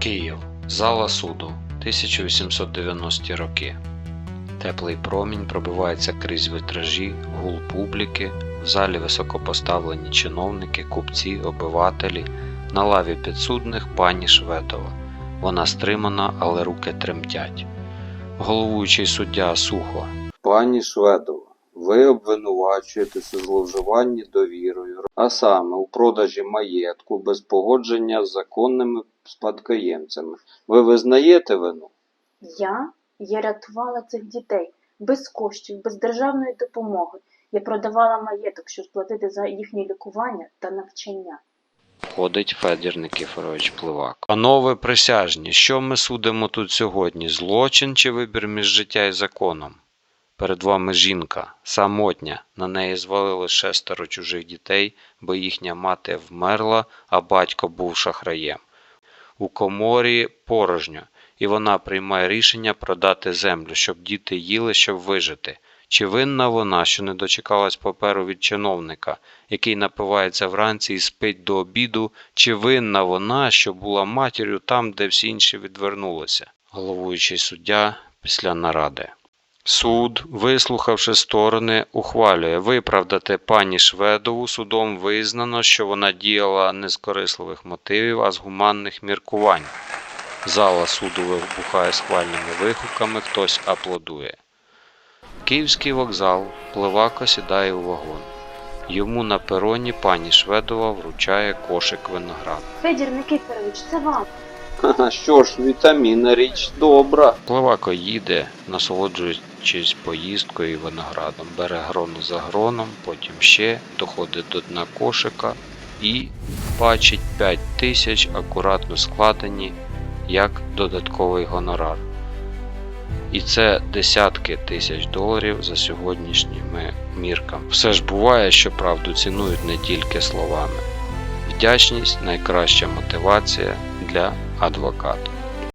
Київ. Зала суду. 1890 роки. Теплий промінь пробивається крізь витражі, гул публіки, в залі високопоставлені чиновники, купці, обивателі, на лаві підсудних пані Шведова. Вона стримана, але руки тремтять. Головуючий суддя сухо. Пані Шведова, ви обвинувачуєтеся зловживанні довірою, а саме у продажі маєтку без погодження з законними спадкоємцями. Ви визнаєте вину? Я? Я рятувала цих дітей без коштів, без державної допомоги. Я продавала маєток, щоб сплатити за їхнє лікування та навчання. Входить Федір Никифорович Пливак. Панове присяжні, що ми судимо тут сьогодні? Злочин чи вибір між життя і законом? Перед вами жінка, самотня, на неї звалили шестеро чужих дітей, бо їхня мати вмерла, а батько був шахраєм. У коморі порожньо, і вона приймає рішення продати землю, щоб діти їли, щоб вижити. Чи винна вона, що не дочекалась паперу від чиновника, який напивається вранці і спить до обіду, чи винна вона, що була матір'ю там, де всі інші відвернулися? Головуючий суддя після наради. Суд, вислухавши сторони, ухвалює виправдати пані Шведову. Судом визнано, що вона діяла не з корисливих мотивів, а з гуманних міркувань. Зала суду вибухає схвальними вигуками, хтось аплодує. Київський вокзал пливако сідає у вагон. Йому на пероні пані Шведова вручає кошик винограду. Федір Никифорович, це вам. Ха, що ж, вітамінна річ добра. Пливако їде, насолоджуючись поїздкою і виноградом, бере грону за гроном, потім ще доходить до дна кошика і бачить 5 тисяч акуратно складені як додатковий гонорар. І це десятки тисяч доларів за сьогоднішніми мірками. Все ж буває, що правду цінують не тільки словами. Вдячність найкраща мотивація для адвоката.